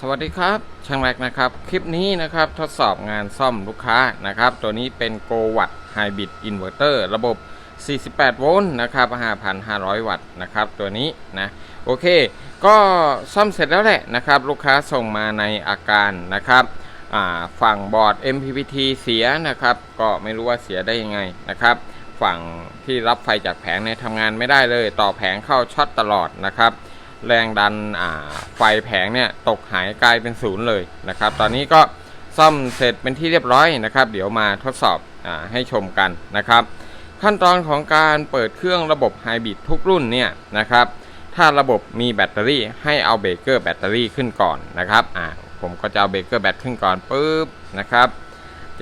สวัสดีครับช่างแรกนะครับคลิปนี้นะครับทดสอบงานซ่อมลูกค้านะครับ ตัวนี้เป็น Go Watt Hybrid Inverter ระบบ 48 โวลต์นะครับ 5,500 วัตต์นะครับ ตัวนี้นะโอเค ก็ซ่อมเสร็จแล้วแหละนะครับ ลูกค้าส่งมาในอาการนะครับฝั่งบอร์ด MPPT เสียนะครับ ก็ไม่รู้ว่าเสียได้ยังไงนะครับ ฝั่งที่รับไฟจากแผงเนี่ยทำงานไม่ได้เลย ต่อแผงเข้าช็อตตลอดนะครับ แรงดันไฟแผงเนี่ยตกหายกลายเป็นศูนย์เลยนะครับ ตอนนี้ก็ซ่อมเสร็จเป็นที่เรียบร้อยนะครับ เดี๋ยวมาทดสอบอให้ชมกันนะครับ ขั้นตอนของการเปิดเครื่องระบบไฮบริดทุกรุ่นเนี่ยนะครับ ถ้าระบบมีแบตเตอรี่ให้เอาเบรกเกอร์แบตเตอรี่ขึ้นก่อนนะครับผมก็จะเอาเบรกเกอร์แบตขึ้นก่อนปุ๊บนะครับ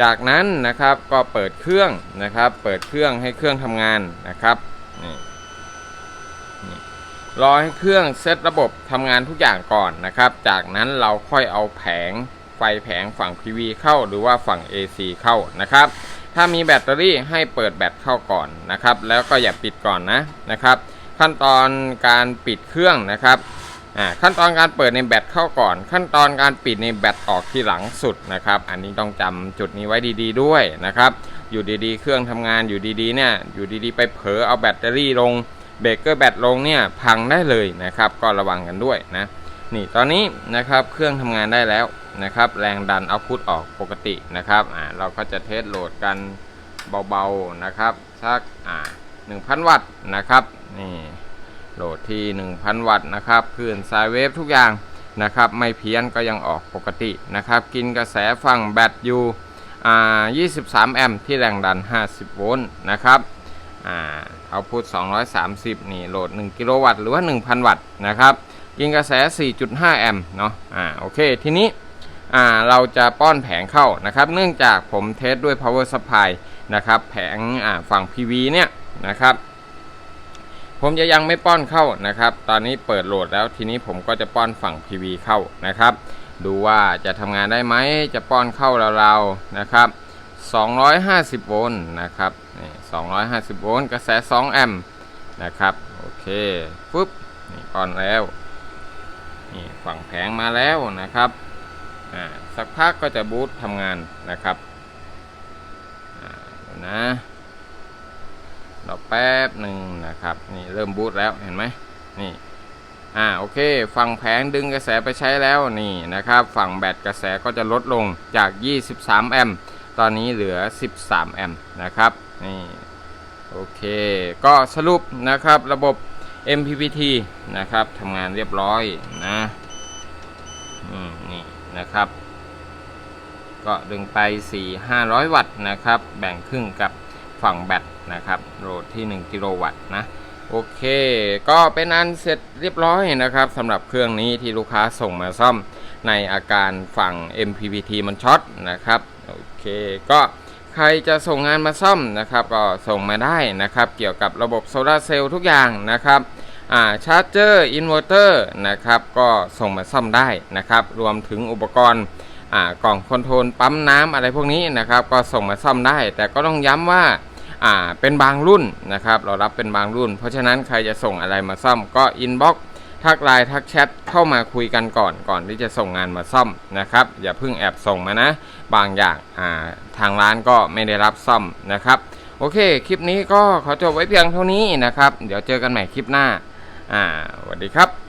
จากนั้นนะครับก็เปิดเครื่องนะครับ เปิดเครื่องให้เครื่องทำงานนะครับนี่ รอให้เครื่องเซตระบบทำงานทุกอย่างก่อนนะครับ จากนั้นเราค่อยเอาแผงไฟแผงฝั่ง PV เข้าหรือว่าฝั่ง AC เข้านะครับ ถ้ามีแบตเตอรี่ให้เปิดแบตเข้าก่อนนะครับ แล้วก็อย่าปิดก่อนนะนะครับ ขั้นตอนการปิดเครื่องนะครับอ่าขั้นตอนการเปิดในแบตเข้าก่อน ขั้นตอนการปิดในแบตออกที่หลังสุดนะครับ อันนี้ต้องจำจุดนี้ไว้ดี ๆ ด้วยนะครับ อยู่ดีๆ เครื่องทำงานอยู่ดีๆเนี่ยอยู่ดีๆ ไปเผลอเอาแบตเตอรี่ลง เบรกเกอร์แบตลงเนี่ยพังได้เลยนะครับ ก็ระวังกันด้วยนะนี่ตอนนี้นะครับเครื่องทำงานได้แล้วนะครับ แรงดันเอาพุทออกปกตินะครับอ่าเราก็จะเทสโหลดกันเบาๆนะครับสักอ่า1,000 วัตต์นะครับนี่โหลดที่ 1,000 วัตต์นะครับคลื่นสายเวฟทุกอย่างนะครับไม่เพี้ยนก็ยังออกปกตินะครับ กินกระแสฝั่งแบตอยู่อ่า23 แอมป์ที่แรงดัน 50 โวลต์นะครับ อ่าเอาพุท230 นี่โหลด 1 กิโลวัตต์หรือว่า 1,000 วัตต์นะครับกินกระแส 4.5 แอมป์เนาะอ่าโอเค ทีนี้อ่าเราจะป้อนแผงเข้านะครับ เนื่องจากผมเทสด้วย power supply นะครับ แผงอ่าฝั่ง PV เนี่ยนะครับ ผมจะยังไม่ป้อนเข้านะครับ ตอนนี้เปิดโหลดแล้วทีนี้ผมก็จะป้อนฝั่ง PV เข้านะครับ ดูว่าจะทำงานได้ไหมจะป้อนเข้าเราๆนะครับ 250 โวลต์นะครับนี่250 โวลต์กระแส 2 แอมป์นะครับโอเคปุ๊บนี่ป้อนแล้วนี่ฝั่งแผงมาแล้วนะครับอ่าสักพักก็จะบูตทำงานนะครับอ่าดี๋ยวนะรอแป๊บหนึ่งนะครับนี่เริ่มบูตแล้วเห็นไหมนี่อ่าโอเค ฝั่งแผงดึงกระแสไปใช้แล้วนี่นะครับ ฝั่งแบตกระแสก็จะลดลงจาก 23 แอมป์ ตอนนี้เหลือ 13 แอมป์นะครับนี่โอเค ก็สรุปนะครับระบบ MPPT นะครับทำงานเรียบร้อยนะนี่นะครับ ก็ดึงไป 4 500 วัตต์นะครับ แบ่งครึ่งกับฝั่งแบตนะครับ โหลดที่ 1 กิโลวัตต์นะ โอเค ก็เป็นอันเสร็จเรียบร้อยนะครับสำหรับเครื่องนี้ที่ลูกค้าส่งมาซ่อมในอาการฝั่ง MPPT มันช็อตนะครับ โอเค ก็ใครจะส่งงานมาซ่อมนะครับ ก็ส่งมาได้นะครับ เกี่ยวกับระบบโซลาเซลล์ทุกอย่างนะครับอ่าชาร์จเจอร์อินเวอร์เตอร์นะครับ ก็ส่งมาซ่อมได้นะครับ รวมถึงอุปกรณ์อ่ากล่องคอนโทรลปั๊มน้ำอะไรพวกนี้นะครับ ก็ส่งมาซ่อมได้ แต่ก็ต้องย้ำว่า อ่าเป็นบางรุ่นนะครับเรารับเป็นบางรุ่น เพราะฉะนั้นใครจะส่งอะไรมาซ่อมก็อินบ็อกทักไลน์ทักแชทเข้ามาคุยกันก่อนก่อนที่จะส่งงานมาซ่อมนะครับ อย่าเพิ่งแอบส่งมานะ บางอย่างอ่าทางร้านก็ไม่ได้รับซ่อมนะครับโอเค คลิปนี้ก็ขอจบไว้เพียงเท่านี้นะครับ เดี๋ยวเจอกันใหม่คลิปหน้า อ่าสวัสดีครับ